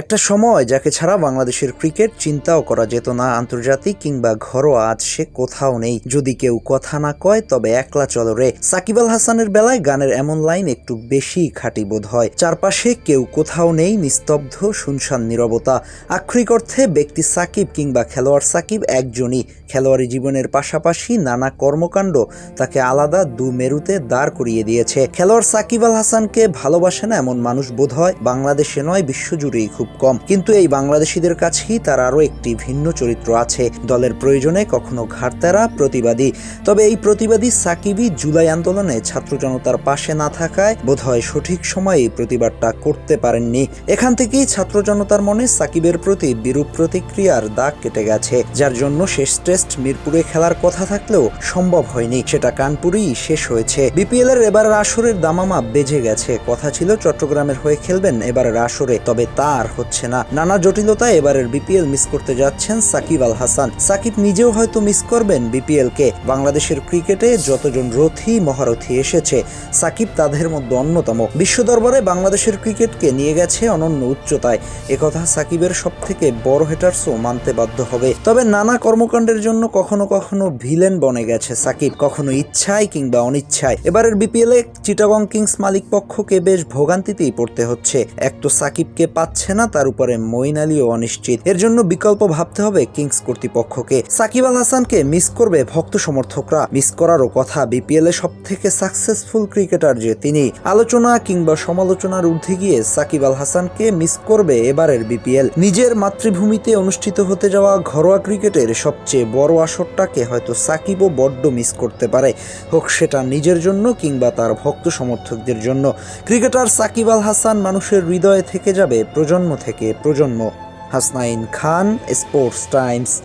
একটা সময় যাকে ছাড়া বাংলাদেশের ক্রিকেট চিন্তাও করা যেত না আন্তর্জাতিক কিংবা ঘরোয়া, আজ সে কোথাও নেই। যদি কেউ কথা না কয়, তবে একলা চলো রে। সাকিব আল হাসানের বেলায় গানের এমন লাইন একটু বেশি খাঁটি বোধ হয়। চারপাশে কেউ কোথাও নেই, নিস্তব্ধ, শুনশান, নীরবতা। আক্ষরিক অর্থে, ব্যক্তি সাকিব কিংবা খেলোয়াড় সাকিব একজনই। খেলোয়াড়ি জীবনের পাশাপাশি নানা কর্মকাণ্ড তাকে আলাদা দু মেরুতে দাঁড় করিয়ে দিয়েছে। খেলোয়াড় সাকিব আল হাসানকে ভালোবাসে না এমন মানুষ বোধ হয় বাংলাদেশে নয়, বিশ্বজুড়েই খুব কম। কিন্তু এই বাংলাদেশিদের কাছেই তার আরও একটি ভিন্ন চরিত্র আছে। দলের প্রয়োজনে কখনো ঘাটতারা প্রতিবাদী। তবে এই প্রতিবাদী সাকিবই জুলাই আন্দোলনে ছাত্র জনতার পাশে না থাকায় বোধহয় সঠিক সময়ে প্রতিবাদটা করতে পারেননি। এখান থেকেই ছাত্র জনতার মনে সাকিবের প্রতি বিরূপ প্রতিক্রিয়ার দাগ কেটে গেছে। যার জন্য শেষ টেস্ট মিরপুরে খেলার কথা থাকলেও সম্ভব হয়নি। সেটা কানপুরেই শেষ হয়েছে। বিপিএল এর এবারের আসরের দামামা বেজে গেছে। কথা ছিল চট্টগ্রামের হয়ে খেলবেন এবারের আসরে। তবে তার হচ্ছে না। নানা জটিলতায় এবারের বিপিএল মিস করতে যাচ্ছেন সাকিব আল হাসান। সাকিব নিজেও হয়তো মিস করবেন বিপিএল কে বাংলাদেশের ক্রিকেটে যতজন রথী, মহারথী এসেছে, সাকিব তাদের মধ্যে অন্যতম। বিশ্ব দরবারে বাংলাদেশের ক্রিকেটকে নিয়ে গেছে অনন্য উচ্চতায়। একথা সাকিবের সব থেকে বড় হেটার্সও মানতে বাধ্য হবে। তবে নানা কর্মকাণ্ডের জন্য কখনো কখনো ভিলেন বনে গেছে সাকিব। কখনো ইচ্ছায় কিংবা অনিচ্ছায়। এবারের বিপিএল এ চিটাগং কিংস মালিক পক্ষকে বেশ ভোগান্তিতেই পড়তে হচ্ছে। এক তো সাকিবকে পাচ্ছে না, তার উপরে মঈন আলীও অনিশ্চিত। এর জন্য বিকল্প ভাবতে হবে কিংস কর্তৃপক্ষকে। সাকিব আল হাসানকে মিস করবে ভক্ত সমর্থকরা। মিস করারও কথা বিপিএল এ সব থেকে সাকসেসফুল ক্রিকেটার যে তিনি। আলোচনা কিংবা সমালোচনার ঊর্ধ্বে গিয়ে সাকিব আল হাসানকে মিস করবে এবারের বিপিএল। নিজের মাতৃভূমিতে অনুষ্ঠিত হতে যাওয়া ঘরোয়া ক্রিকেটের সবচেয়ে বড় আসরটাকে হয়তো সাকিবও বড্ড মিস করতে পারে। হোক সেটা নিজের জন্য কিংবা তার ভক্ত সমর্থকদের জন্য। ক্রিকেটার সাকিব আল হাসান মানুষের হৃদয়ে থেকে যাবে প্রজন্ম থেকে প্রজন্ম। Hasnain Khan Sports Times.